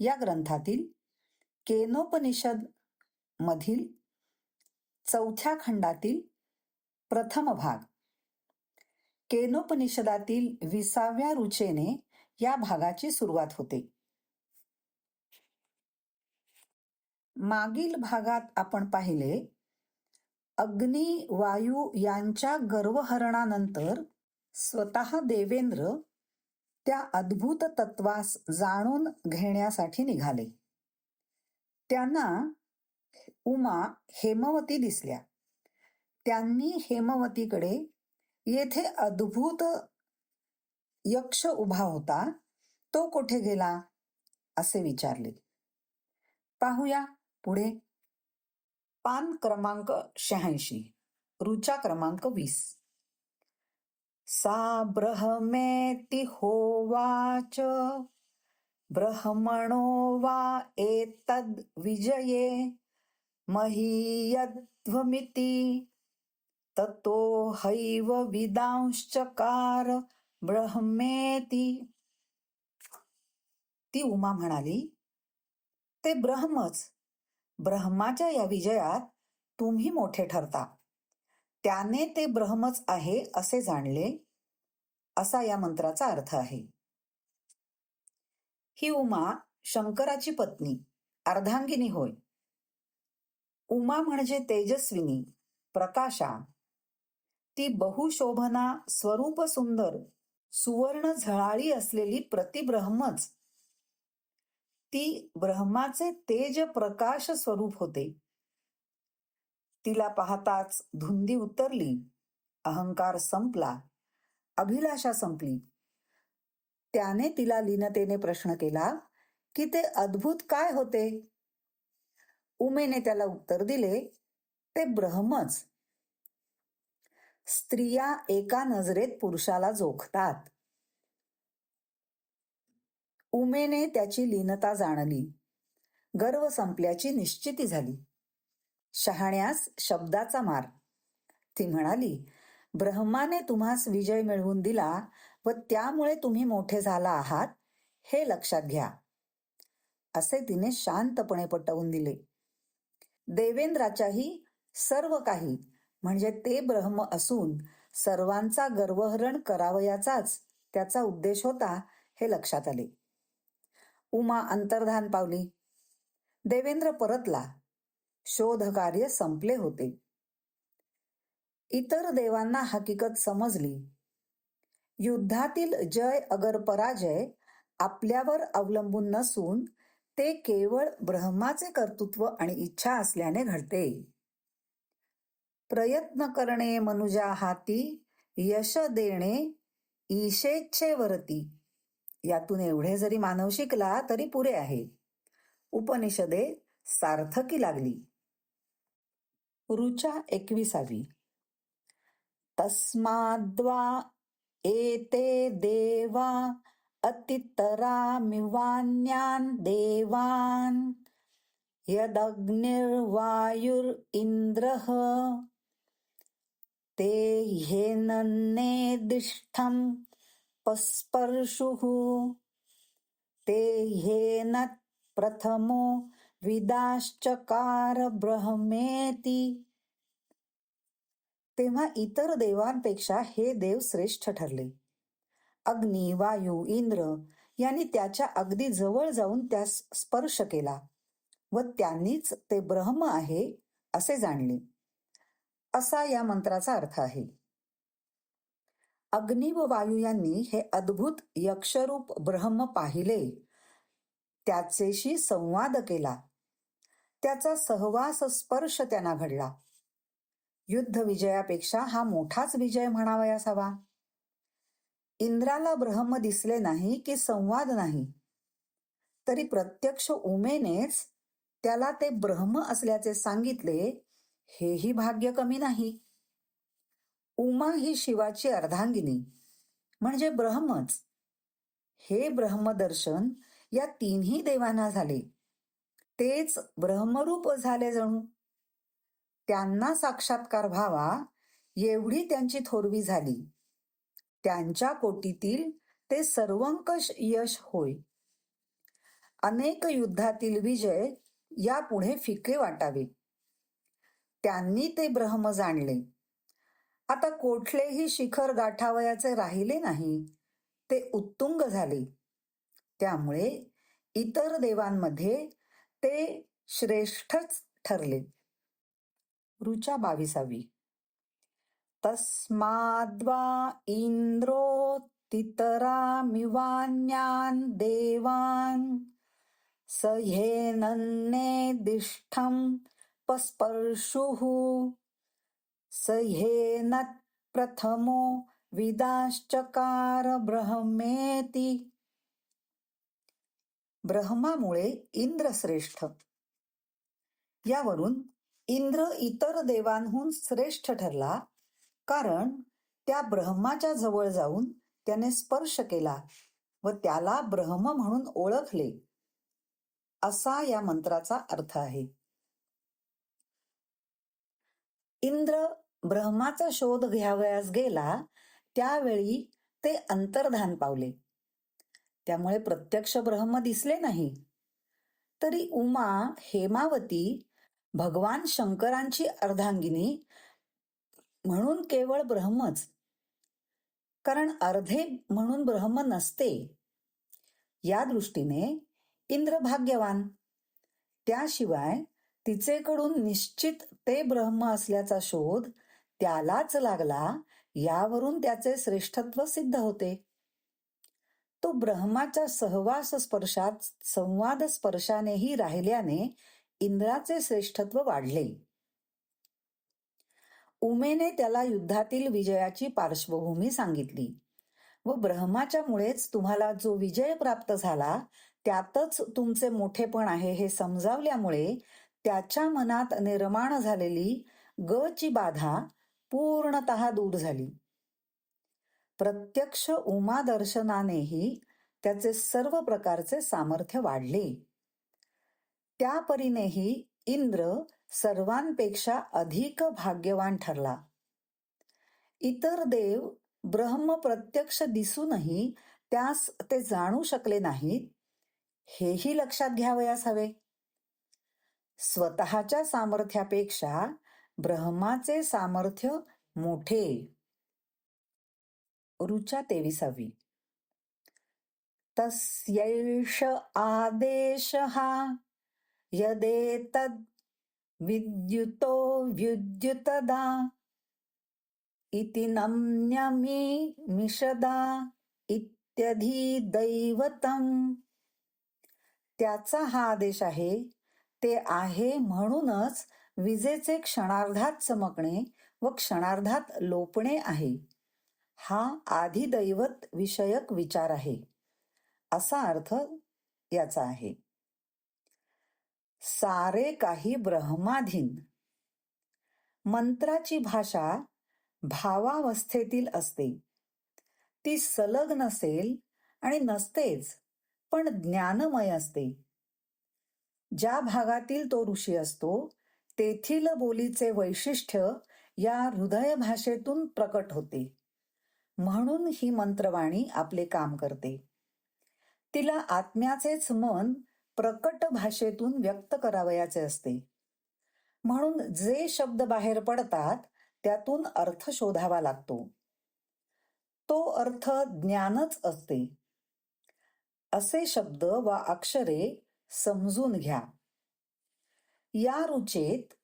या ग्रंथातील केनोपनिषद मधील चौथ्या खंडातील प्रथम भाग. केनोपनिषदातील विसाव्या रुचेने या भागाची सुरुवात होते. मागील भागात आपण पाहिले अग्नी वायू यांच्या गर्वहरणानंतर स्वतः देवेंद्र त्या अद्भुत तत्वास जाणून घेण्यासाठी निघाले. त्यांना उमा हेमवती दिसल्या. त्यांनी हेमवतीकडे येथे अद्भुत यक्ष उभा होता. तो कुठे गेला? असे विचारले. पाहूया पुढे. पान क्रमांक शहाऐंशी रुचा क्रमांक वीस. सा ब्रह्मेति होवाच ब्रह्मणो वा एतद् विजये। महीयध्वमिति ततो हैव विदांश्चकार ब्रह्मेति। ती उमा म्हणाली ते ब्रह्मच. ब्रह्माच्या या विजयात तुम्ही मोठे ठरता. त्याने ते ब्रह्मच आहे असे जाणले असा या मंत्राचा अर्थ आहे. ही उमा शंकराची पत्नी अर्धांगिनी होय. उमा म्हणजे तेजस्विनी प्रकाशा. ती बहुशोभना स्वरूप सुंदर सुवर्ण झळाळी असलेली प्रतिब्रह्मच. ती ब्रह्माचे तेज प्रकाश स्वरूप होते. तिला पाहताच धुंदी उतरली. अहंकार संपला. अभिलाषा संपली. त्याने तिला लीनतेने प्रश्न केला की ते अद्भुत काय होते? उमेने त्याला उत्तर दिले ते ब्रह्मच. स्त्रिया एका नजरेत पुरुषाला जोखतात. उमेने त्याची लीनता जाणली. गर्व संपल्याची निश्चिती झाली. शहाण्यास शब्दाचा मार. ती म्हणाली ब्रह्माने तुम्हास विजय मिळवून दिला व त्यामुळे तुम्ही मोठे झाला आहात हे लक्षात घ्या. असे तिने शांतपणे पटवून दिले. देवेंद्राच्याही सर्व काही म्हणजे ते ब्रह्म असून सर्वांचा गर्वहरण करावयाचाच त्याचा उद्देश होता हे लक्षात आले. उमा अंतर्धान पावली. देवेंद्र परतला. शोधकार्य संपले होते. इतर देवांना हकीकत समजली. युद्धातील जय अगर पराजय आपल्यावर अवलंबून नसून ते केवळ ब्रह्माचे कर्तृत्व आणि इच्छा असल्याने घडते. प्रयत्न करणे मनुजा हाती यश देणे ईशेच्छेवरती यातून एवढे जरी मानव शिकला तरी पुरे आहे. उपनिषदे सार्थकी लागली. रुचा एकविसावी. तस्माद्वा एते देवा अतितरामिवान्यान् देवान्। यदग्निर्वायुरिन्द्रः ते ह्येनन्नेदिष्ठं पस्पर्शुः। ते ह्येन प्रथमो विदाश्चकार ब्रह्मेती. तेव्हा इतर देवांपेक्षा हे देव श्रेष्ठ ठरले. अग्नी वायू इंद्र यांनी त्याच्या अगदी जवळ जाऊन त्यास स्पर्श केला व त्यांनीच ते ब्रह्म आहे असे जाणले. असा या मंत्राचा अर्थ आहे. अग्नी व वायू यांनी हे अद्भुत यक्षरूप ब्रह्म पाहिले. त्याचेशी संवाद केला. त्याचा सहवास स्पर्श त्यांना घडला. युद्ध विजयापेक्षा हा मोठाच विजय म्हणावयास हवा इंद्राला ब्रह्म दिसले नाही की संवाद नाही. तरी प्रत्यक्ष उमेनेच त्याला ते ब्रह्म असल्याचे सांगितले हेही भाग्य कमी नाही. उमा ही शिवाची अर्धांगिनी म्हणजे ब्रह्मच. हे ब्रह्मदर्शन या तिन्ही देवांना झाले. तेच ब्रह्मरूप झाले जणू. त्यांना साक्षात्कार व्हावा एवढी त्यांची थोरवी झाली. त्यांच्या कोटीतील ते सर्वंकष यश होय. अनेक युद्धातील विजय यापुढे फिके वाटावे. त्यांनी ते ब्रह्म जाणले. आता कोठलेही शिखर गाठावयाचे राहिले नाही ते उत्तुंग झाले. त्यामुळे इतर देवांमध्ये ते श्रेष्ठच ठरले. रुचा बावीसावी. तस्माद्वा इंद्रोतितरामिवान्यान् देवान्। स ह्येनन्नेदिष्ठं पस्पर्शुः। स ह्येनत् प्रथमो विदाश्चकार ब्रह्मेति ब्रह्मामुळे इंद्र श्रेष्ठ यावरून इंद्र इतर देवांहून श्रेष्ठ ठरला कारण त्या ब्रह्माच्या जवळ जाऊन त्याने स्पर्श केला व त्याला ब्रह्म म्हणून ओळखले. असा या मंत्राचा अर्थ आहे. इंद्र ब्रह्माचा शोध घ्यावयास गेला त्यावेळी ते अंतर्धान पावले. त्यामुळे प्रत्यक्ष ब्रह्म दिसले नाही. तरी उमा हेमावती भगवान शंकरांची अर्धांगिनी म्हणून केवळ ब्रह्मच. कारण अर्धे म्हणून ब्रह्म नसते. या दृष्टीने इंद्र भाग्यवान. त्याशिवाय तिचेकडून निश्चित ते ब्रह्म असल्याचा शोध त्यालाच लागला यावरून त्याचे श्रेष्ठत्व सिद्ध होते. तो ब्रह्माच्या सहवास स्पर्शात संवाद स्पर्शानेही राहिल्याने इंद्राचे श्रेष्ठत्व वाढले. उमेने त्याला युद्धातील विजयाची पार्श्वभूमी सांगितली. व ब्रह्माच्या मुळेच तुम्हाला जो विजय प्राप्त झाला त्यातच तुमचे मोठेपण आहे हे समजावल्यामुळे त्याच्या मनात निर्माण झालेली ग ची बाधा पूर्णत दूर झाली. प्रत्यक्ष उमा दर्शनानेही त्याचे सर्व प्रकारचे सामर्थ्य वाढले. त्या परीनेही इंद्र सर्वांपेक्षा अधिक भाग्यवान ठरला. इतर देव ब्रह्म प्रत्यक्ष दिसूनही त्यास ते जाणू शकले नाहीत हेही लक्षात घ्यावयास हवे. स्वतःच्या सामर्थ्यापेक्षा ब्रह्माचे सामर्थ्य मोठे. रुचा तेविसावी. तस्यैष आदेश हा यदेतद् विद्युतो व्युद्युतदा इति नम्यमी मिषदा इत्यादी दैवतम. त्याचा हा आदेश आहे ते आहे म्हणूनच विजेचे क्षणार्धात चमकणे व क्षणार्धात लोपणे आहे. हा आधिदैवत विषयक विचार आहे. असा अर्थ याचा आहे. सारे काही ब्रह्माधीन. मंत्राची भाषा भावावस्थेतील असते. ती सलग नसेल आणि नसतेच पण ज्ञानमय असते. ज्या भागातील तो ऋषी असतो तेथील बोलीचे वैशिष्ट्य या हृदय भाषेतून प्रकट होते. म्हणून ही मंत्रवाणी आपले काम करते. तिला आत्म्याचेच मन प्रकट भाषेतून व्यक्त करावयाचे असते. म्हणून जे शब्द बाहेर पडतात त्यातून अर्थ शोधावा लागतो. तो अर्थ ज्ञानच असते. असे शब्द वा अक्षरे समजून घ्या. या रुचेत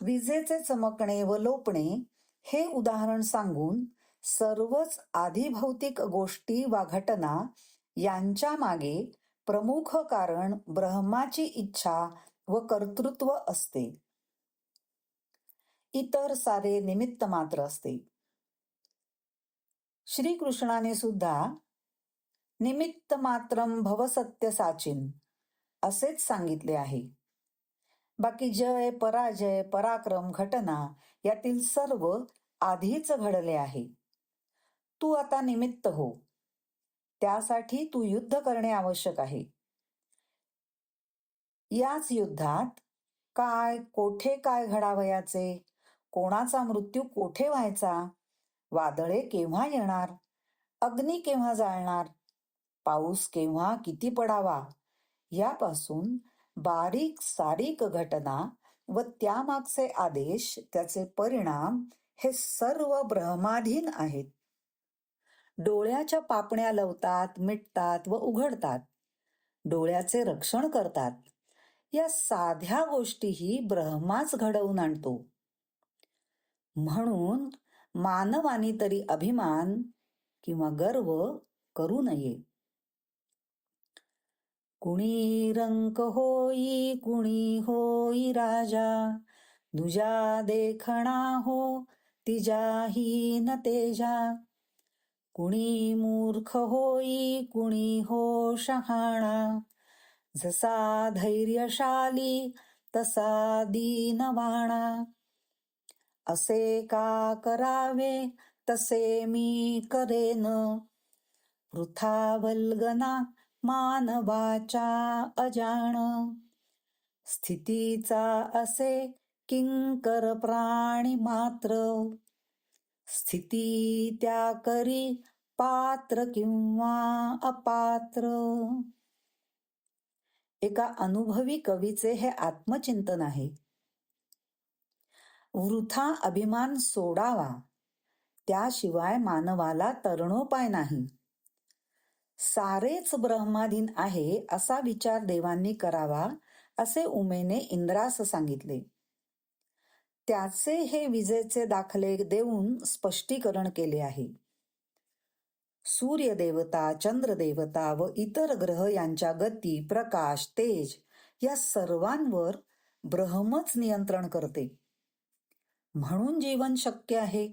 विजेचे चमकणे व लोपणे हे उदाहरण सांगून सर्वच आधिभौतिक गोष्टी वा घटना यांच्या मागे प्रमुख कारण ब्रह्माची इच्छा व कर्तृत्व असते. इतर सारे निमित्त मात्र असते. श्रीकृष्णाने सुद्धा निमित्त मात्रम भवसत्य साचिन असेच सांगितले आहे. बाकी जय पराजय पराक्रम घटना यातील सर्व आधीच घडले आहे. तू आता निमित्त हो. त्यासाठी तू युद्ध करणे आवश्यक आहे. याच युद्धात काय कोठे काय घडावयाचे कोणाचा मृत्यू कोठे व्हायचा वादळे केव्हा येणार अग्नी केव्हा जाळणार पाऊस केव्हा किती पडावा यापासून बारीक सारीक घटना व त्यामागचे आदेश त्याचे परिणाम हे सर्व ब्रह्माधीन आहेत. डोळ्याच्या पापण्या लवतात मिटतात व उघडतात. डोळ्याचे रक्षण करतात. या साध्या गोष्टीही ब्रह्माच घडवून आणतो. म्हणून मानवानी तरी अभिमान किंवा गर्व करू नये. कुणी रंक होई कुणी होई राजा दुजा देखणा हो तिजाही न तेजा. कुणी मूर्ख होई कुणी हो शहाणा जसा धैर्यशाली तसा दीनवाणा. असे का करावे तसे मी करेन. वृथा वल्गना मानवाच्या अजाण. स्थितीचा असे किंकर प्राणी मात्र. स्थिती त्या करी पात्र किंवा अपात्र? एका अनुभवी कवीचे हे आत्मचिंतन आहे. वृथा अभिमान सोडावा. त्याशिवाय मानवाला तरणोपाय नाही. सारेच ब्रह्माधीन आहे असा विचार देवांनी करावा असे उमेने इंद्रास सांगितले. त्याचे हे विजेचे दाखले देऊन स्पष्टीकरण केले आहे. सूर्यदेवता चंद्रदेवता व इतर ग्रह यांच्या गती प्रकाश तेज या सर्वांवर ब्रह्मच नियंत्रण करते. म्हणून जीवन शक्य आहे.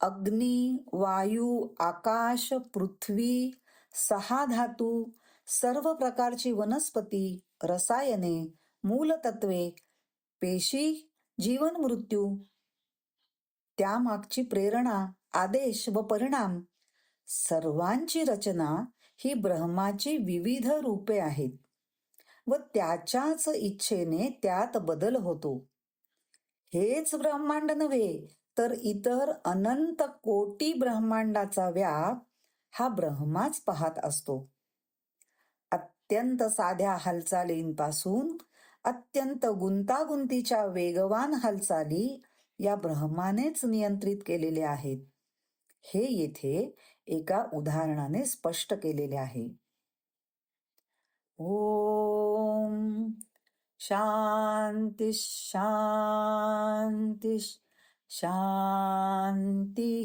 अग्नी वायू आकाश पृथ्वी सहा धातू सर्व प्रकारची वनस्पती रसायने मूलतत्वे पेशी जीवन मृत्यू त्यामागची प्रेरणा आदेश व परिणाम. सर्वांची रचना ही ब्रह्माची विविध रूपे आहेत व त्याच्याच इच्छेने त्यात बदल होतो. हेच ब्रह्मांड नव्हे तर इतर अनंत कोटी ब्रह्मांडाचा व्याप हा ब्रह्माच पाहत असतो. अत्यंत साध्या हालचालींपासून अत्यंत गुंतागुंतीच्या वेगवान हालचाली या ब्रह्मानेच नियंत्रित केलेल्या आहेत. हे येथे एका उदाहरणाने स्पष्ट केलेले आहे. ओम शांती शांती शांती